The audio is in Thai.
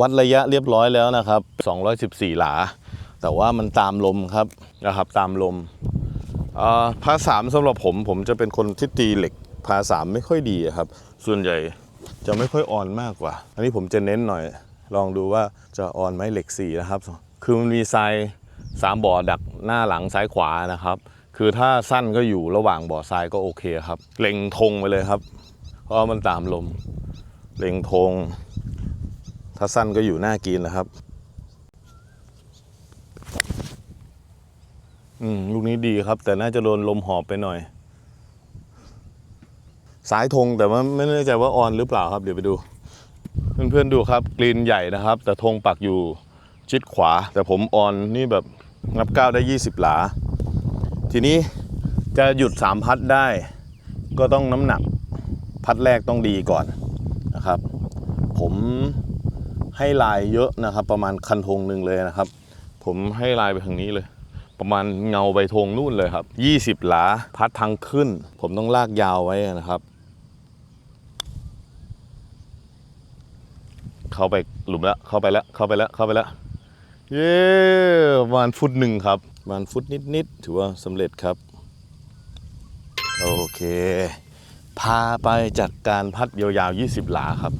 วัดระยะเรียบร้อยแล้วนะครับ 214 หลา แต่ว่ามันตามลมครับนะครับ ตามลมอ่าพาสามสำหรับผมผมจะเป็นคนที่ตีเหล็กพาสามไม่ค่อยดีครับ ส่วนใหญ่จะไม่ค่อยอ่อนมากกว่า อันนี้ผมจะเน้นหน่อย ลองดูว่าจะอ่อนไหมเหล็กสี่นะครับ คือมันมีทรายสามบ่อดักหน้าหลังซ้ายขวานะครับ คือถ้าสั้นก็อยู่ระหว่างบ่อทรายก็โอเคครับ เล็งธงไปเลยครับ เพราะมันตามลม เล็งธง ถ้าสั้นก็อยู่หน้ากินนะครับ อืมลูกนี้ดีครับ แต่น่าจะโดนลมหอบไปหน่อย สายธงแต่ว่าไม่แน่ใจว่าออนหรือเปล่าครับ เดี๋ยวไปดู เพื่อนๆดูครับ กรีนใหญ่นะครับ แต่ธงปักอยู่ชิดขวา แต่ผมออนนี่แบบนับก้าวได้ 20 หลา ทีนี้จะหยุด 3 พัดได้ ก็ต้องน้ำหนัก พัดแรกต้องดีก่อนนะครับ ผม ให้ลายเยอะนะครับ ประมาณคันธงหนึ่งเลยนะครับ ผมให้ลายไปทางนี้เลย ประมาณเงาใบธงนู่นเลยครับ 20 หลาพัดทางขึ้น ผมต้องลากยาวไว้นะครับ เข้าไปหลุมแล้วเข้าไปแล้วเข้าไปแล้วเข้าไปแล้วเย้ประมาณฟุตหนึ่งครับประมาณฟุตนิดๆถือว่าสำเร็จครับ โอเค พาไปจัดการพัดยาวๆ 20 หลาครับ